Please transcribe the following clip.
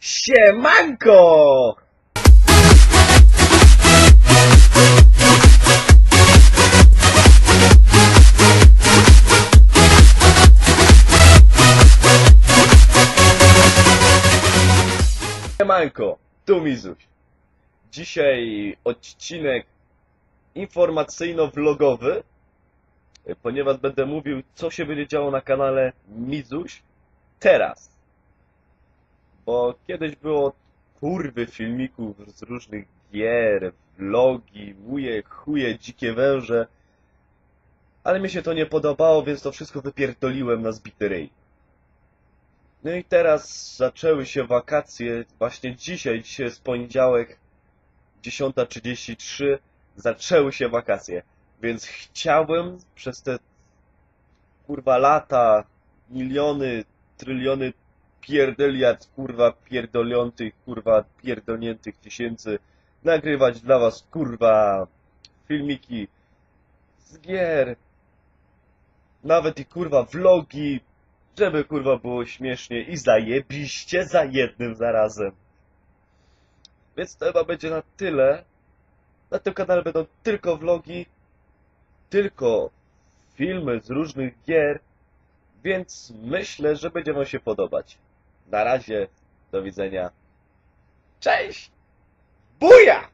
Siemanko! Siemanko, tu Mizuś. Dzisiaj odcinek informacyjno-vlogowy, ponieważ będę mówił, co się będzie działo na kanale Mizuś teraz. Bo kiedyś było kurwy filmików z różnych gier, vlogi, wuje, chuje, dzikie węże, ale mi się to nie podobało, więc to wszystko wypierdoliłem na zbity ryj. No i teraz zaczęły się wakacje, właśnie dzisiaj, dzisiaj jest poniedziałek, 10.33, zaczęły się wakacje, więc chciałbym przez te kurwa lata, miliony, tryliony pierdeliard, kurwa pierdolątych, kurwa pierdolniętych tysięcy, nagrywać dla was, kurwa, filmiki z gier, nawet i kurwa vlogi, żeby kurwa było śmiesznie i zajebiście za jednym zarazem. Więc to chyba będzie na tyle. Na tym kanale będą tylko vlogi, tylko filmy z różnych gier, więc myślę, że będzie wam się podobać. Na razie, do widzenia. Cześć! Buja!